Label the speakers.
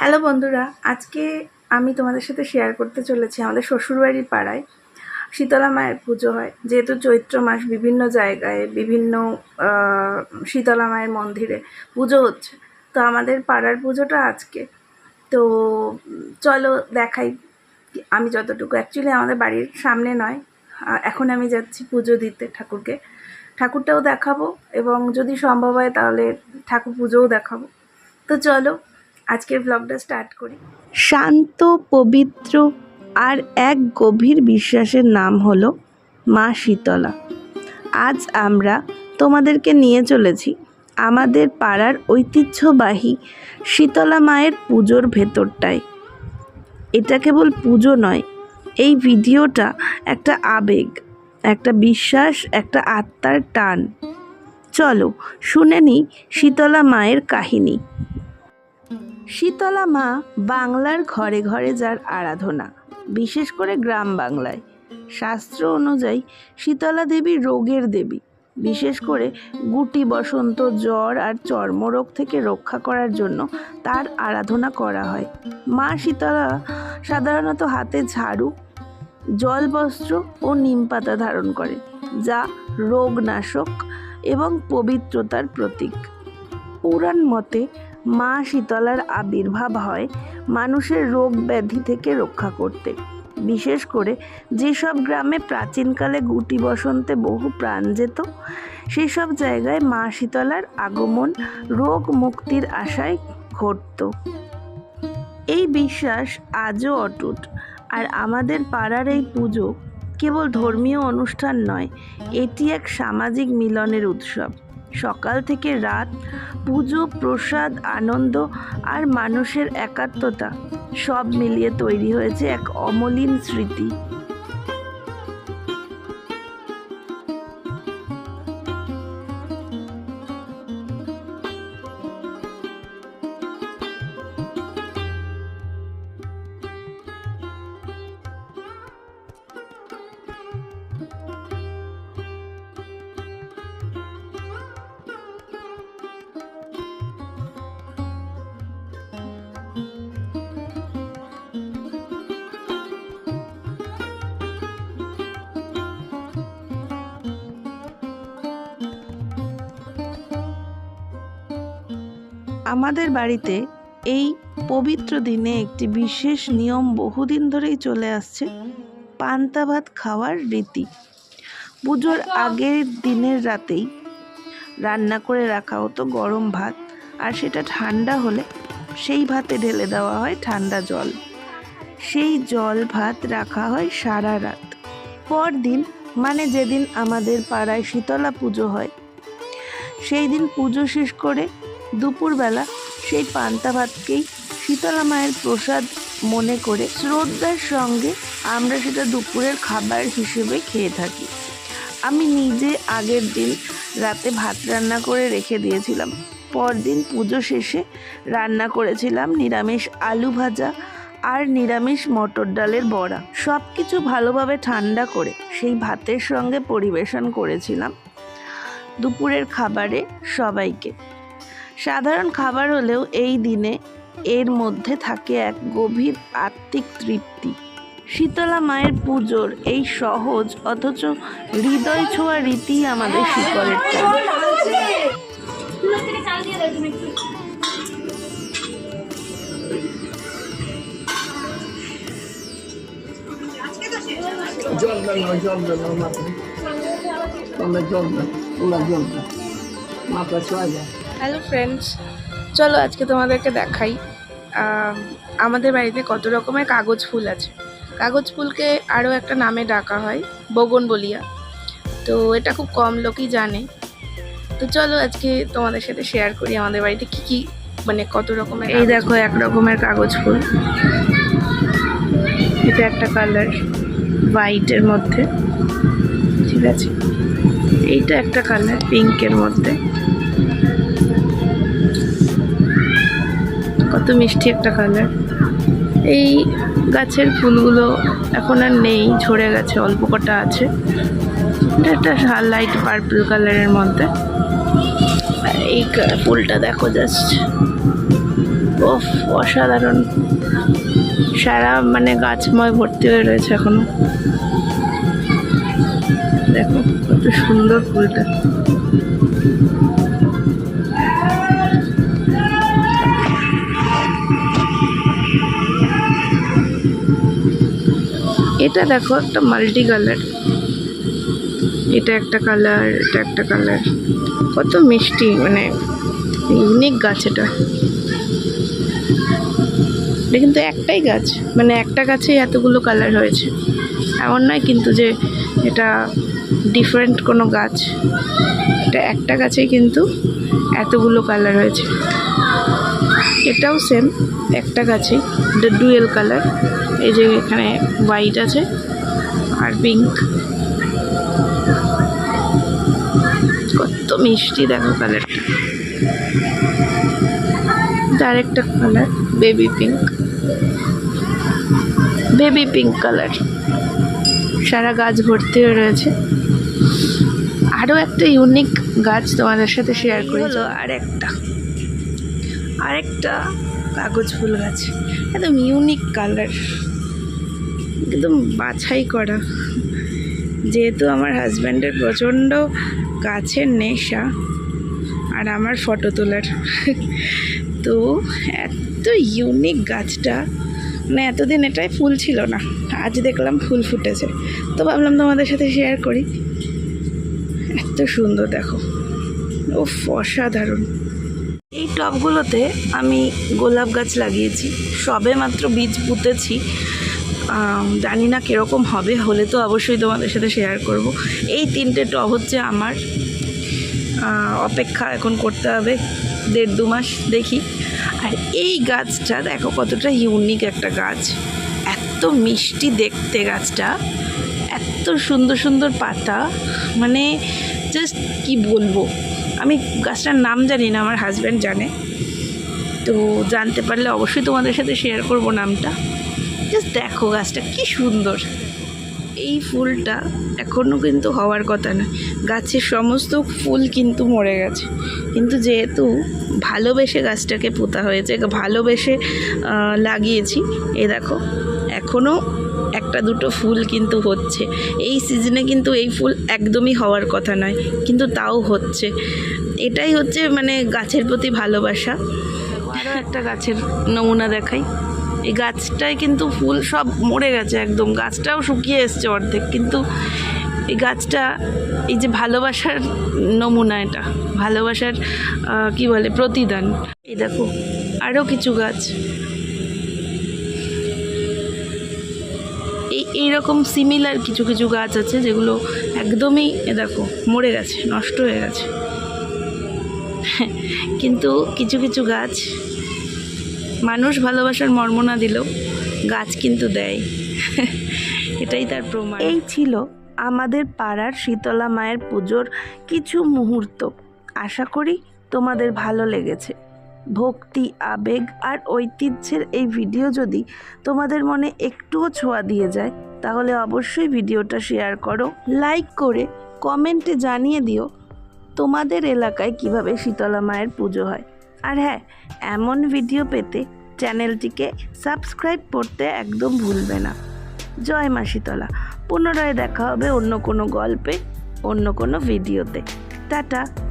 Speaker 1: Hello বন্ধুরা, আজকে আমি তোমাদের সাথে শেয়ার করতে চলেছি আমাদের শ্বশুরবাড়ির পাড়ায় শীতলা মায়ের পুজো হয়। যেহেতু চৈত্র মাস বিভিন্ন জায়গায়, বিভিন্ন শীতলা মায়ের মন্দিরে পুজো হচ্ছে। তো আমাদের পাড়ার পুজোটা আজকে। তো চলো দেখাই, আমি যতটুকু অ্যাকচুয়ালি আমাদের বাড়ির সামনে নয়। এখন আমি যাচ্ছি পুজো দিতে ঠাকুরকে। ঠাকুরটাও দেখাবো এবং যদি সম্ভব হয় তাহলে ঠাকুর পুজোও দেখাবো। তো চলো আজকের ব্লগটা স্টার্ট করি।
Speaker 2: শান্ত, পবিত্র আর এক গভীর বিশ্বাসের নাম হলো মা শীতলা। আজ আমরা তোমাদেরকে নিয়ে চলেছি আমাদের পাড়ার ঐতিহ্যবাহী শীতলা মায়ের পুজোর ভেতরটায়। এটা কেবল পুজো নয়, এই ভিডিওটা একটা আবেগ, একটা বিশ্বাস, একটা আত্মার টান। চলো শুনে নিই শীতলা মায়ের কাহিনী। শীতলা মা বাংলার ঘরে ঘরে যার আরাধনা, বিশেষ করে গ্রাম বাংলায়। শাস্ত্র অনুযায়ী শীতলা দেবী রোগের দেবী, বিশেষ করে গুটি বসন্ত, জ্বর আর চর্মরোগ থেকে রক্ষা করার জন্য তার আরাধনা করা হয়। মা শীতলা সাধারণত হাতে ঝাড়ু, জল বস্ত্র ও নিম পাতা ধারণ করে, যা রোগনাশক এবং পবিত্রতার প্রতীক। পুরাণ মতে মা শীতলার আবির্ভাব হয় মানুষের রোগ ব্যাধি থেকে রক্ষা করতে। বিশেষ করে যেসব গ্রামে প্রাচীনকালে গুটি বসন্তে বহু প্রাণ যেত, সেসব জায়গায় মা শীতলার আগমন রোগ মুক্তির আশায় ঘটত। এই বিশ্বাস আজও অটুট আর আমাদের পাড়ার এই পুজো কেবল ধর্মীয় অনুষ্ঠান নয়, এটি এক সামাজিক মিলনের উৎসব। সকাল থেকে রাত, পুজো, প্রসাদ, আনন্দ আর মানুষের একাত্মতা সব মিলিয়ে তৈরি হয়েছে এক অমলিন স্মৃতি। আমাদের বাড়িতে এই পবিত্র দিনে একটি বিশেষ নিয়ম বহুদিন ধরেই চলে আসছে, পান্তা ভাত খাওয়ার রীতি। পুজোর আগের দিনের রাতেই রান্না করে রাখা হতো গরম ভাত, আর সেটা ঠান্ডা হলে সেই ভাতে ঢেলে দেওয়া হয় ঠান্ডা জল। সেই জল ভাত রাখা হয় সারা রাত। পরদিন মানে যেদিন আমাদের পাড়ায় শীতলা পুজো হয়, সেই দিন পুজো শেষ করে দুপুরবেলা সেই পান্তা ভাতকেই শীতলা মায়ের প্রসাদ মনে করে শ্রদ্ধার সঙ্গে আমরা সেটা দুপুরের খাবার হিসেবে খেয়ে থাকি। আমি নিজে আগের দিন রাতে ভাত রান্না করে রেখে দিয়েছিলাম। পরদিন পুজো শেষে রান্না করেছিলাম নিরামিষ আলু ভাজা আর নিরামিষ মটর ডালের বড়া। সব কিছু ভালোভাবে ঠান্ডা করে সেই ভাতের সঙ্গে পরিবেশন করেছিলাম। দুপুরের খাবারে সবাইকে সাধারণ খাবার হলেও এই দিনে এর মধ্যে থাকে এক গভীর আত্মিক তৃপ্তি। শীতলা মায়ের পুজোর এই সহজ অথচ হৃদয় ছোঁয়া রীতি আমাদের শিকড়ের টান
Speaker 3: জল জল জল জল মাথা ছোঁয়া যায়।
Speaker 1: হ্যালো ফ্রেন্ডস চলো আজকে তোমাদেরকে দেখাই আমাদের বাড়িতে কত রকমের কাগজ ফুল আছে। কাগজ ফুলকে আরও একটা নামে ডাকা হয় বগন বলিয়া। তো এটা খুব কম লোকই জানে। তো চলো আজকে তোমাদের সাথে শেয়ার করি আমাদের বাড়িতে কি কি মানে কত রকমের এই দেখো এক রকমের কাগজ ফুল। এটা একটা কালার হোয়াইটের মধ্যে। ঠিক আছে? এইটা একটা কালার পিঙ্কের মধ্যে। কত মিষ্টি একটা কালার এই গাছের ফুলগুলো এখন আর নেই, ঝরে গেছে, অল্প কটা আছে। এটা একটা লাইট পার্পল কালারের মধ্যে। এই ফুলটা দেখো জাস্ট ওফ অসাধারণ। সারা মানে গাছময় ভর্তি হয়ে রয়েছে এখনও। দেখো, কত সুন্দর ফুলটা। এটা দেখো একটা মাল্টি কালার এটা একটা কালার, এটা একটা কালার। কত মিষ্টি মানে ইউনিক গাছ এটা। এটা কিন্তু একটাই গাছ মানে একটা গাছেই এতগুলো কালার হয়েছে। এমন নয় কিন্তু যে এটা ডিফারেন্ট কোনো গাছ। এটা একটা গাছেই কিন্তু এতগুলো কালার হয়েছে। এটাও সেম একটা গাছেই ডুয়েল কালার এই যে এখানে হোয়াইট আছে আর পিঙ্ক কত মিষ্টি দেখো কালারটা তার একটা colour baby pink baby pink colour সারা গাছ ভর্তি হয়ে রয়েছে। আরও একটা ইউনিক গাছ তোমাদের সাথে শেয়ার করি। আর একটা। আরেকটা কাগজ ফুল গাছ। একদম ইউনিক কালার একদম বাছাই করা। যেহেতু আমার হাজব্যান্ডের প্রচণ্ড গাছের নেশা আর আমার ফটো তোলার। তো এত ইউনিক গাছটা মানে এতদিন এটাই ফুল ছিল না, আজ দেখলাম ফুল ফুটেছে। তো ভাবলাম তোমাদের সাথে শেয়ার করি। এত সুন্দর দেখো। ও অসাধারণ। টবগুলোতে আমি গোলাপ গাছ লাগিয়েছি। সবে মাত্র বীজ পুঁতেছি। জানি না কীরকম হবে, হলে তো অবশ্যই তোমাদের সাথে শেয়ার করব। এই তিনটে টব হচ্ছে আমার। অপেক্ষা এখন করতে হবে দেড় দু মাস দেখি। আর এই গাছটা দেখো কতটা ইউনিক একটা গাছ। এত মিষ্টি দেখতে গাছটা। এত সুন্দর সুন্দর পাতা। মানে জাস্ট কি বলব? আমি গাছটার নাম জানি না, আমার হাজব্যান্ড জানে। তো জানতে পারলে অবশ্যই তোমাদের সাথে শেয়ার করব নামটা। জাস্ট দেখো গাছটা কি সুন্দর। এই ফুলটা এখনও কিন্তু হওয়ার কথা না। গাছের সমস্ত ফুল কিন্তু মরে গেছে। কিন্তু যেহেতু ভালোবেসে গাছটাকে পোতা হয়েছে, ভালোবেসে লাগিয়েছি, এ দেখো এখনও একটা দুটো ফুল কিন্তু হচ্ছে। এই সিজনে কিন্তু এই ফুল একদমই হওয়ার কথা নয়, কিন্তু তাও হচ্ছে। এটাই হচ্ছে মানে গাছের প্রতি ভালোবাসা। আরও একটা গাছের নমুনা দেখাই। এই গাছটায় কিন্তু ফুল সব মরে গেছে একদম। গাছটাও শুকিয়ে এসছে অর্ধেক, কিন্তু এই গাছটা এই যে ভালোবাসার নমুনা এটা, ভালোবাসার কি বলে, প্রতিদান। এই দেখো আরও কিছু গাছ। এইরকম সিমিলার কিছু কিছু গাছ আছে যেগুলো একদমই দেখো, মরে গেছে, নষ্ট হয়ে গেছে। কিন্তু কিছু কিছু গাছ মানুষ ভালোবাসার মর্ম না দিলেও গাছ কিন্তু দেয়। এটাই তার প্রমাণ।
Speaker 2: এই ছিল আমাদের পাড়ার শীতলা মায়ের পুজোর কিছু মুহূর্ত। আশা করি তোমাদের ভালো লেগেছে। ভক্তি, আবেগ আর ঐতিহ্যের এই ভিডিও যদি তোমাদের মনে একটুও ছোঁয়া দিয়ে যায়, তাহলে অবশ্যই ভিডিওটা শেয়ার করো, লাইক করে কমেন্টে জানিয়ে দিও তোমাদের এলাকায় কীভাবে শীতলা মায়ের পুজো হয়। আর হ্যাঁ এমন ভিডিও পেতে চ্যানেলটিকে সাবস্ক্রাইব করতে একদম ভুলবে না। জয় মা শীতলা, পুনরায় দেখা হবে অন্য কোনো গল্পে, অন্য কোনো ভিডিওতে। টাটা।